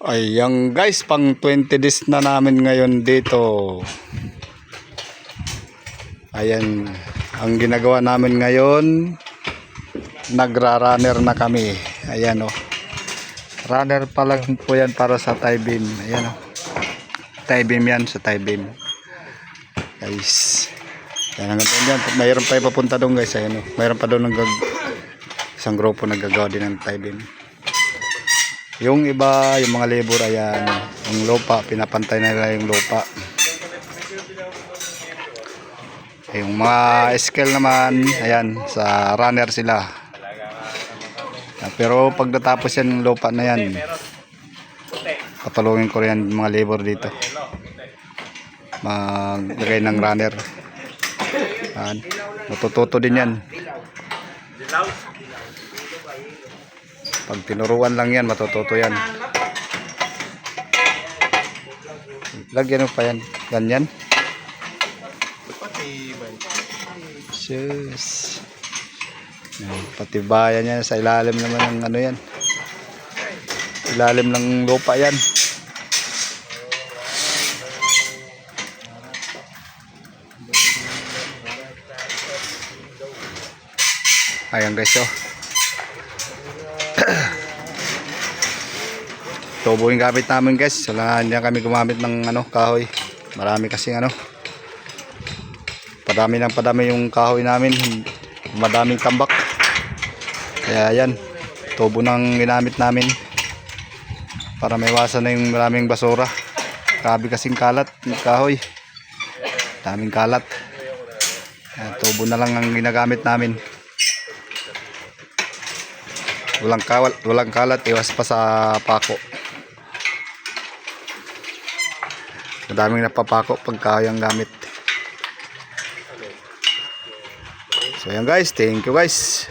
Ayan guys, pang 20 days na namin ngayon dito. Ayan, ang ginagawa namin ngayon, nagra-runner na kami. Ayan oh. Runner pa lang po yan para sa tie beam. Ayan oh. Tie beam yan sa tie beam. Guys. Ayan hanggang doon yan. Mayroon pa ipapunta doon guys. Ayan oh. Mayroon pa doon ng isang grupo naggagawa din ng tie beam. Yung iba, yung mga labor, ayan, yung lupa, pinapantay na nila yung lupa. Yung mga scale naman, ayan, sa runner sila. Pero pag natapos yan yung lupa na yan, patulungin ko rin mga labor dito. Maglagay ng runner. Ayan, matututo din yan. Pag tinuruan lang yan, matututo yan. Lagyan mo pa yan. Ganyan. Sus. Yan, Patibayan yan sa ilalim naman ng ano yan. Ilalim ng lupa yan. Ayan guys oh. Tubo yung gamit namin guys. Wala hindi kami gumamit ng ano, kahoy. Marami kasi ano. Padami ng padami yung kahoy namin. Madaming tambak. Kaya yan. Tubo nang ginamit namin. Para may iwasan na yung maraming basura. Grabe kasing kalat yung kahoy. Daming kalat. Kaya tubo na lang ang ginagamit namin. Walang kawal, walang kalat, iwas pa sa pako. Madaming napapako pag kahoy ang gamit. So yan guys, thank you guys.